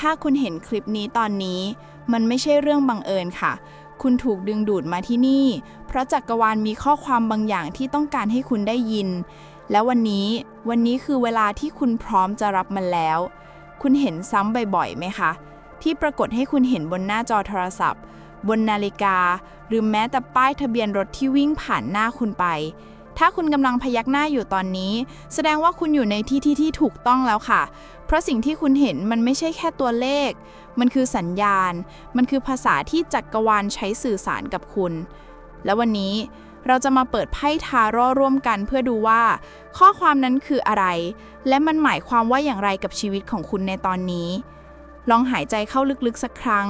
ถ้าคุณเห็นคลิปนี้ตอนนี้ มันไม่ใช่เรื่องบังเอิญค่ะ คุณถูกดึงดูดมาที่นี่ เพราะจักรวาลมีข้อความบางอย่างที่ต้องการให้คุณได้ยิน และวันนี้ วันนี้คือเวลาที่คุณพร้อมจะรับมันแล้ว คุณเห็นซ้ำบ่อยๆไหมคะ ที่ปรากฏให้คุณเห็นบนหน้าจอโทรศัพท์ บนนาฬิกา หรือแม้แต่ป้ายทะเบียนรถที่วิ่งผ่านหน้าคุณไปถ้าคุณกำลังพยักหน้าอยู่ตอนนี้ แสดงว่าคุณอยู่ในที่ที่ที่ถูกต้องแล้วค่ะ เพราะสิ่งที่คุณเห็นมันไม่ใช่แค่ตัวเลข มันคือสัญญาณ มันคือภาษาที่จักรวาลใช้สื่อสารกับคุณ และวันนี้เราจะมาเปิดไพ่ทาโร่ร่วมกันเพื่อดูว่า ข้อความนั้นคืออะไร และมันหมายความว่าอย่างไรกับชีวิตของคุณในตอนนี้ ลองหายใจเข้าลึกๆสักครั้ง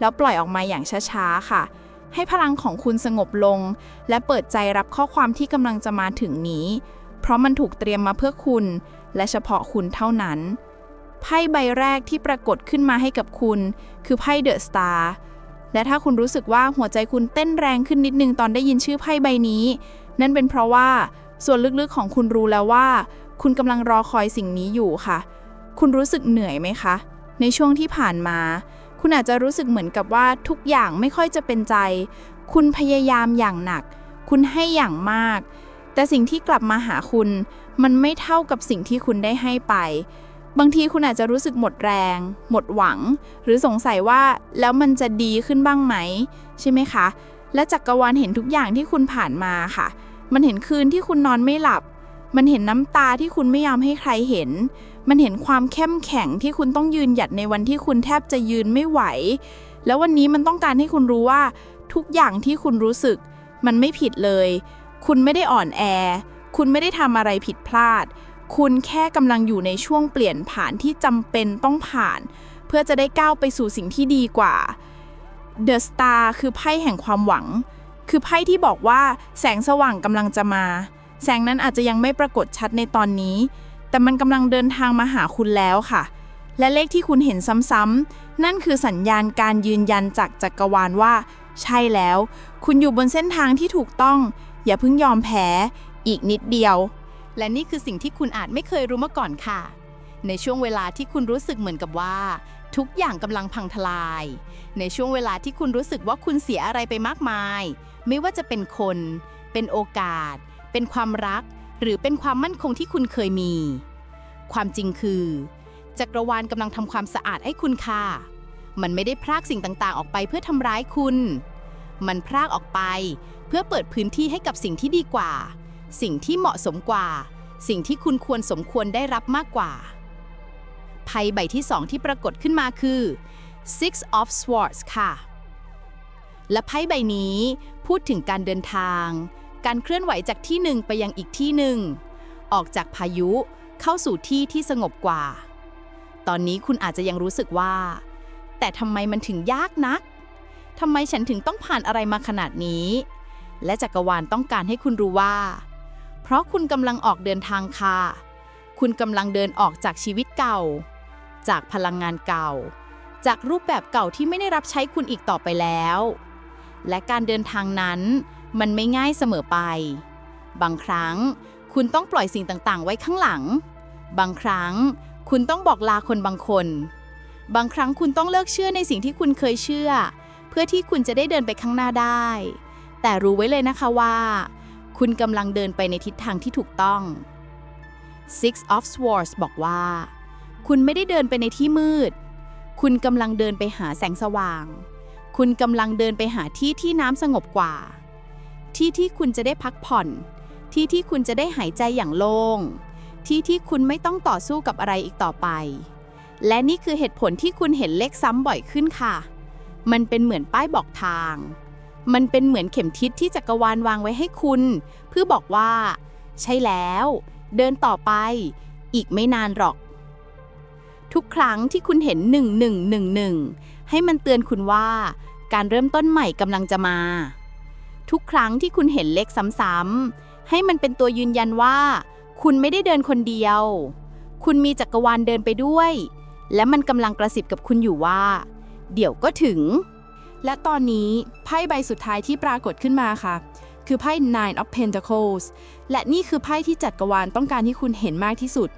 แล้วปล่อยออกมาอย่างช้าๆค่ะ ให้พลังของคุณสงบลง และเปิดใจรับข้อความที่กำลังจะมาถึงนี้ เพราะมันถูกเตรียมมาเพื่อคุณ และเฉพาะคุณเท่านั้น ไพ่ใบแรกที่ปรากฏขึ้นมาให้กับคุณ คือไพ่เดอะสตาร์และถ้าคุณรู้สึกว่าหัวใจคุณเต้นแรงขึ้นนิดนึงตอนได้ยินชื่อไพ่ใบนี้ นั่นเป็นเพราะว่าส่วนลึกๆของคุณรู้แล้วว่า คุณกำลังรอคอยสิ่งนี้อยู่ค่ะ คุณรู้สึกเหนื่อยไหมคะ ในช่วงที่ผ่านมา คุณอาจจะรู้สึกเหมือนกับว่าทุกอย่างไม่ค่อยจะเป็นใจ คุณพยายามอย่างหนัก คุณให้อย่างมาก แต่สิ่งที่กลับมาหาคุณ มันไม่เท่ากับสิ่งที่คุณได้ให้ไป บางทีคุณอาจจะรู้สึกหมดแรง หมดหวัง หรือสงสัยว่าแล้วมันจะดีขึ้นบ้างไหม ใช่ไหมคะ และจักรวาลเห็นทุกอย่างที่คุณผ่านมาค่ะ มันเห็นคืนที่คุณนอนไม่หลับ มันเห็นน้ำตาที่คุณไม่ยอมให้ใครเห็น มันเห็นความเข้มแข็งที่คุณต้องยืนหยัดในวันที่คุณแทบจะยืนไม่ไหว แล้ววันนี้มันต้องการให้คุณรู้ว่า ทุกอย่างที่คุณรู้สึก มันไม่ผิดเลย คุณไม่ได้อ่อนแอ คุณไม่ได้ทำอะไรผิดพลาด คุณแค่กำลังอยู่ในช่วงเปลี่ยนผ่านที่จำเป็นต้องผ่าน เพื่อจะได้ก้าวไปสู่สิ่งที่ดีกว่า The Star คือไพ่แห่งความหวัง คือไพ่ที่บอกว่าแสงสว่างกำลังจะมา แสงนั้นอาจจะยังไม่ปรากฏชัดในตอนนี้ แต่มันกำลังเดินทางมาหาคุณแล้วค่ะ และเลขที่คุณเห็นซ้ำๆนั่นคือสัญญาณการยืนยันจากจักรวาลว่า ใช่แล้ว คุณอยู่บนเส้นทางที่ถูกต้อง อย่าเพิ่งยอมแพ้ อีกนิดเดียว และนี่คือสิ่งที่คุณอาจไม่เคยรู้มาก่อนค่ะ ในช่วงเวลาที่คุณรู้สึกเหมือนกับว่า ทุกอย่างกำลังพังทลาย ในช่วงเวลาที่คุณรู้สึกว่าคุณเสียอะไรไปมากมาย ไม่ว่าจะเป็นคน เป็นโอกาส เป็นความรัก หรือเป็นความมั่นคงที่คุณเคยมี ความจริงคือ จักรวาลกำลังทำความสะอาดให้คุณค่ะ มันไม่ได้พรากสิ่งต่างๆ ออกไปเพื่อทำร้ายคุณ มันพรากออกไปเพื่อเปิดพื้นที่ให้กับสิ่งที่ดีกว่า สิ่งที่เหมาะสมกว่า สิ่งที่คุณควรสมควรได้รับมากกว่า ไพ่ใบที่สองที่ปรากฏขึ้นมาคือ Six of Swords ค่ะ และไพ่ใบนี้พูดถึงการเดินทาง การเคลื่อนไหวจากที่หนึ่งไปยังอีกที่หนึ่ง ออกจากพายุเข้าสู่ที่ที่สงบกว่า ตอนนี้คุณอาจจะยังรู้สึกว่า แต่ทำไมมันถึงยากนักทำไมฉันถึงต้องผ่านอะไรมาขนาดนี้ และจักรวาลต้องการให้คุณรู้ว่า เพราะคุณกำลังออกเดินทางค่ะ คุณกำลังเดินออกจากชีวิตเก่า จากพลังงานเก่า จากรูปแบบเก่าที่ไม่ได้รับใช้คุณอีกต่อไปแล้ว และการเดินทางนั้นมันไม่ง่ายเสมอไป บางครั้งคุณต้องปล่อยสิ่งต่างๆ ไว้ข้างหลัง บางครั้งคุณต้องบอกลาคนบางคน บางครั้งคุณต้องเลิกเชื่อในสิ่งที่คุณเคยเชื่อ เพื่อที่คุณจะได้เดินไปข้างหน้าได้ แต่รู้ไว้เลยนะคะว่า คุณกำลังเดินไปในทิศทางที่ถูกต้อง Six of Swords บอกว่า คุณไม่ได้เดินไปในที่มืด คุณกำลังเดินไปหาแสงสว่าง คุณกำลังเดินไปหาที่ที่น้ำสงบกว่า ที่ที่คุณจะได้พักผ่อน ที่ที่คุณจะได้หายใจอย่างโล่ง ที่ที่คุณไม่ต้องต่อสู้กับอะไรอีกต่อไป และนี่คือเหตุผลที่คุณเห็นเลขซ้ำบ่อยขึ้นค่ะ มันเป็นเหมือนป้ายบอกทาง มันเป็นเหมือนเข็มทิศที่จักรวาลวางไว้ให้คุณ เพื่อบอกว่า ใช่แล้ว เดินต่อไป อีกไม่นานหรอก ทุกครั้งที่คุณเห็น 1111 ให้มันเตือนคุณว่า การเริ่มต้นใหม่กำลังจะมา ทุกครั้งที่คุณเห็นเลขซ้ำๆให้มันเป็นตัวยืนยันว่า คุณไม่ได้เดินคนเดียว คุณมีจักรวาลเดินไปด้วย และมันกำลังกระซิบกับคุณอยู่ว่า เดี๋ยวก็ถึง และตอนนี้ไพ่ใบสุดท้ายที่ปรากฏขึ้นมาค่ะ คือไพ่ Nine of Pentacles และนี่คือไพ่ที่จักรวาลต้องการให้คุณเห็นมากที่สุด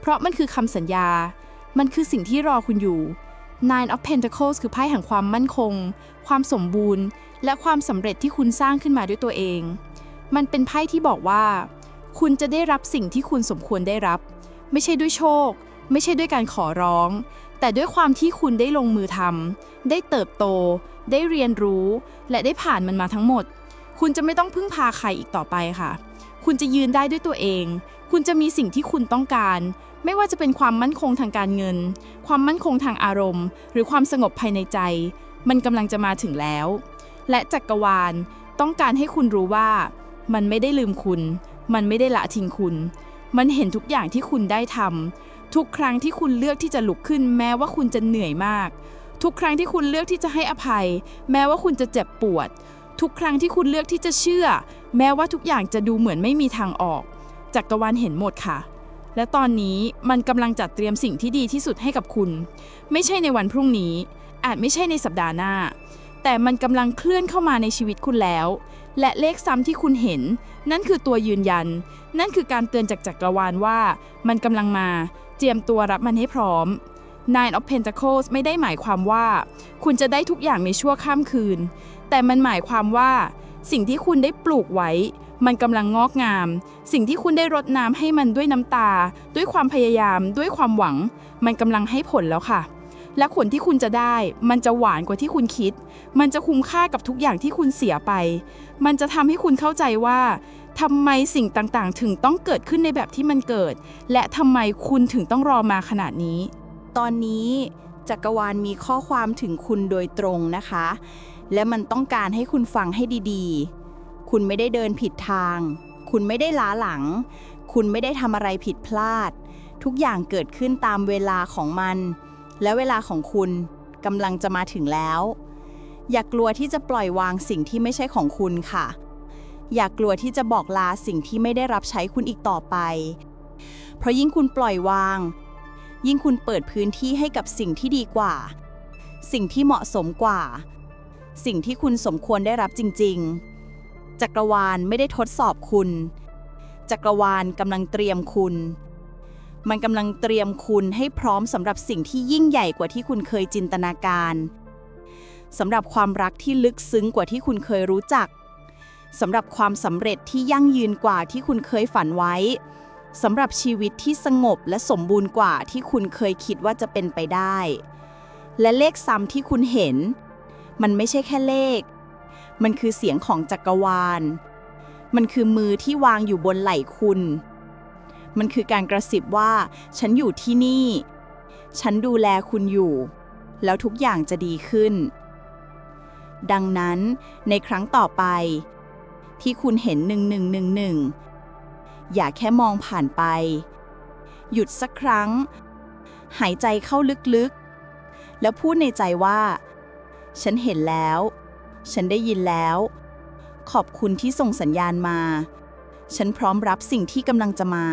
เพราะมันคือคำสัญญา มันคือสิ่งที่รอคุณอยู่ Nine of Pentacles คือไพ่แห่งความมั่นคง ความสมบูรณ์ และความสำเร็จที่คุณสร้างขึ้นมาด้วยตัวเอง มันเป็นไพ่ที่บอกว่า คุณจะได้รับสิ่งที่คุณสมควรได้รับ ไม่ใช่ด้วยโชค ไม่ใช่ด้วยการขอร้อง แต่ด้วยความที่คุณได้ลงมือทำได้เติบโต ได้เรียนรู้ และได้ผ่านมันมาทั้งหมด คุณจะไม่ต้องพึ่งพาใครอีกต่อไปค่ะ คุณจะยืนได้ด้วยตัวเอง คุณจะมีสิ่งที่คุณต้องการ ไม่ว่าจะเป็นความมั่นคงทางการเงิน ความมั่นคงทางอารมณ์ หรือความสงบภายในใจ มันกำลังจะมาถึงแล้ว และจักรวาลต้องการให้คุณรู้ว่า มันไม่ได้ลืมคุณ มันไม่ได้ละทิ้งคุณ มันเห็นทุกอย่างที่คุณได้ทำทุกครั้งที่คุณเลือกที่จะลุกขึ้นแม้ว่าคุณจะเหนื่อยมาก ทุกครั้งที่คุณเลือกที่จะให้อภัย แม้ว่าคุณจะเจ็บปวด ทุกครั้งที่คุณเลือกที่จะเชื่อ แม้ว่าทุกอย่างจะดูเหมือนไม่มีทางออก จักรวาลเห็นหมดค่ะ และตอนนี้มันกำลังจัดเตรียมสิ่งที่ดีที่สุดให้กับคุณ ไม่ใช่ในวันพรุ่งนี้ อาจไม่ใช่ในสัปดาห์หน้า แต่มันกำลังเคลื่อนเข้ามาในชีวิตคุณแล้ว และเลขซ้ำที่คุณเห็น นั่นคือตัวยืนยัน นั่นคือการเตือนจากจักรวาลว่า มันกำลังมาเจียมตัวรับมันให้พร้อม Nine of Pentacles ไม่ได้หมายความว่า คุณจะได้ทุกอย่างในชั่วข้ามคืน แต่มันหมายความว่า สิ่งที่คุณได้ปลูกไว้ มันกำลังงอกงาม สิ่งที่คุณได้รดน้ำให้มันด้วยน้ำตา ด้วยความพยายาม ด้วยความหวัง มันกำลังให้ผลแล้วค่ะ และผลที่คุณจะได้ มันจะหวานกว่าที่คุณคิด มันจะคุ้มค่ากับทุกอย่างที่คุณเสียไป มันจะทำให้คุณเข้าใจว่าทำไมสิ่งต่างๆ ถึงต้องเกิดขึ้นในแบบที่มันเกิด และทำไมคุณถึงต้องรอมาขนาดนี้ ตอนนี้จักรวาลมีข้อความถึงคุณโดยตรงนะคะ และมันต้องการให้คุณฟังให้ดีๆ คุณไม่ได้เดินผิดทาง คุณไม่ได้ล้าหลัง คุณไม่ได้ทำอะไรผิดพลาด ทุกอย่างเกิดขึ้นตามเวลาของมัน และเวลาของคุณกำลังจะมาถึงแล้ว อย่ากลัวที่จะปล่อยวางสิ่งที่ไม่ใช่ของคุณค่ะ อย่ากลัวที่จะบอกลาสิ่งที่ไม่ได้รับใช้คุณอีกต่อไป เพราะยิ่งคุณปล่อยวาง ยิ่งคุณเปิดพื้นที่ให้กับสิ่งที่ดีกว่า สิ่งที่เหมาะสมกว่า สิ่งที่คุณสมควรได้รับจริง ๆ จักรวาลไม่ได้ทดสอบคุณ จักรวาลกำลังเตรียมคุณ มันกำลังเตรียมคุณให้พร้อมสำหรับสิ่งที่ยิ่งใหญ่กว่าที่คุณเคยจินตนาการสำหรับความรักที่ลึกซึ้งกว่าที่คุณเคยรู้จักสำหรับความสำเร็จที่ยั่งยืนกว่าที่คุณเคยฝันไว้ สำหรับชีวิตที่สงบและสมบูรณ์กว่าที่คุณเคยคิดว่าจะเป็นไปได้ และเลขซ้ำที่คุณเห็น มันไม่ใช่แค่เลข มันคือเสียงของจักรวาล มันคือมือที่วางอยู่บนไหล่คุณ มันคือการกระซิบว่า ฉันอยู่ที่นี่ ฉันดูแลคุณอยู่ แล้วทุกอย่างจะดีขึ้น ดังนั้นในครั้งต่อไป ที่คุณเห็นหนึ่งหนึ่งหนึ่งหนึ่ง อย่าแค่มองผ่านไป หยุดสักครั้ง หายใจเข้าลึกๆ แล้วพูดในใจว่า ฉันเห็นแล้ว ฉันได้ยินแล้ว ขอบคุณที่ส่งสัญญาณมา ฉันพร้อมรับสิ่งที่กำลังจะมา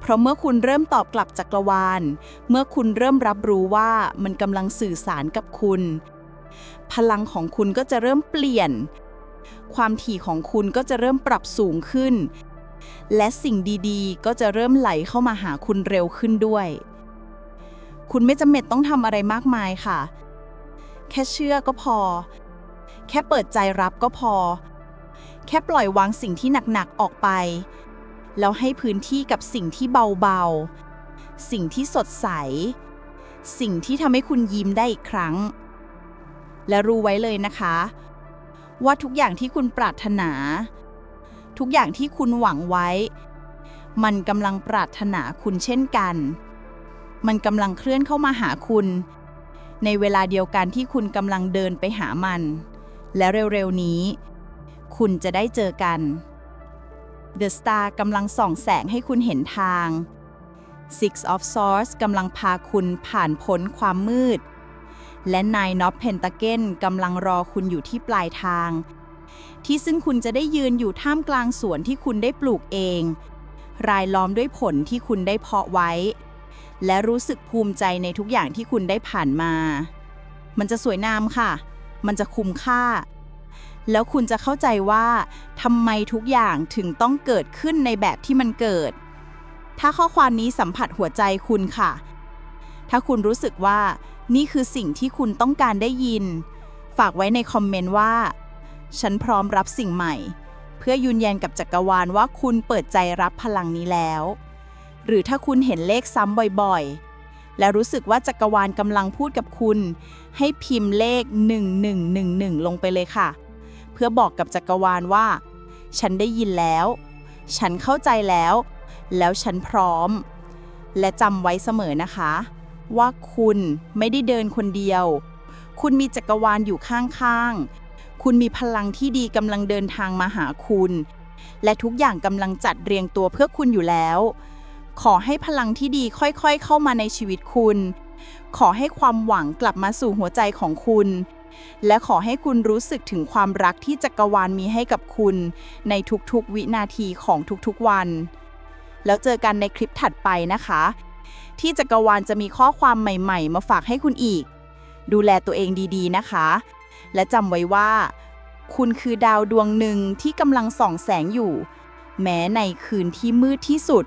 เพราะเมื่อคุณเริ่มตอบกลับจักรวาล เมื่อคุณเริ่มรับรู้ว่ามันกำลังสื่อสารกับคุณ พลังของคุณก็จะเริ่มเปลี่ยน ความถี่ของคุณก็จะเริ่มปรับสูงขึ้น และสิ่งดีๆ ก็จะเริ่มไหลเข้ามาหาคุณเร็วขึ้นด้วย คุณไม่จำเป็นต้องทำอะไรมากมายค่ะ แค่เชื่อก็พอ แค่เปิดใจรับก็พอ แค่ปล่อยวางสิ่งที่หนักๆออกไป แล้วให้พื้นที่กับสิ่งที่เบาๆ สิ่งที่สดใส สิ่งที่ทำให้คุณยิ้มได้อีกครั้ง และรู้ไว้เลยนะคะ ว่าทุกอย่างที่คุณปรารถนา ทุกอย่างที่คุณหวังไว้ มันกำลังปรารถนาคุณเช่นกัน มันกำลังเคลื่อนเข้ามาหาคุณ ในเวลาเดียวกันที่คุณกำลังเดินไปหามัน และเร็วๆนี้ คุณจะได้เจอกัน The Star กำลังส่องแสงให้คุณเห็นทาง Six of Swords กำลังพาคุณผ่านพ้นความมืด และ Nine of Pentacles กำลังรอคุณอยู่ที่ปลายทาง ที่ซึ่งคุณจะได้ยืนอยู่ท่ามกลางสวนที่คุณได้ปลูกเอง รายล้อมด้วยผลที่คุณได้เพาะไว้ และรู้สึกภูมิใจในทุกอย่างที่คุณได้ผ่านมา มันจะสวยงามค่ะ มันจะคุ้มค่า แล้วคุณจะเข้าใจว่าทำไมทุกอย่างถึงต้องเกิดขึ้นในแบบที่มันเกิด ถ้าข้อความนี้สัมผัสหัวใจคุณค่ะ ถ้าคุณรู้สึกว่านี่คือสิ่งที่คุณต้องการได้ยิน ฝากไว้ในคอมเมนต์ว่า ฉันพร้อมรับสิ่งใหม่ เพื่อยืนยันกับจักรวาลว่าคุณเปิดใจรับพลังนี้แล้ว หรือถ้าคุณเห็นเลขซ้ำบ่อยๆ และรู้สึกว่าจักรวาลกำลังพูดกับคุณ ให้พิมพ์เลข 1111 ลงไปเลยค่ะ เพื่อบอกกับจักรวาลว่า ฉันได้ยินแล้ว ฉันเข้าใจแล้ว แล้วฉันพร้อม และจำไว้เสมอนะคะ ว่าคุณไม่ได้เดินคนเดียว คุณมีจักรวาลอยู่ข้างๆ คุณมีพลังที่ดีกำลังเดินทางมาหาคุณ และทุกอย่างกำลังจัดเรียงตัวเพื่อคุณอยู่แล้ว ขอให้พลังที่ดีค่อยๆ เข้ามาในชีวิตคุณ ขอให้ความหวังกลับมาสู่หัวใจของคุณ และขอให้คุณรู้สึกถึงความรักที่จักรวาลมีให้กับคุณ ในทุกๆ วินาทีของทุกๆวัน แล้วเจอกันในคลิปถัดไปนะคะ ที่จักรวาลจะมีข้อความใหม่ ๆ มาฝากให้คุณอีก ดูแลตัวเองดีๆนะคะ และจำไว้ว่า คุณคือดาวดวงหนึ่งที่กำลังส่องแสงอยู่ แม้ในคืนที่มืดที่สุด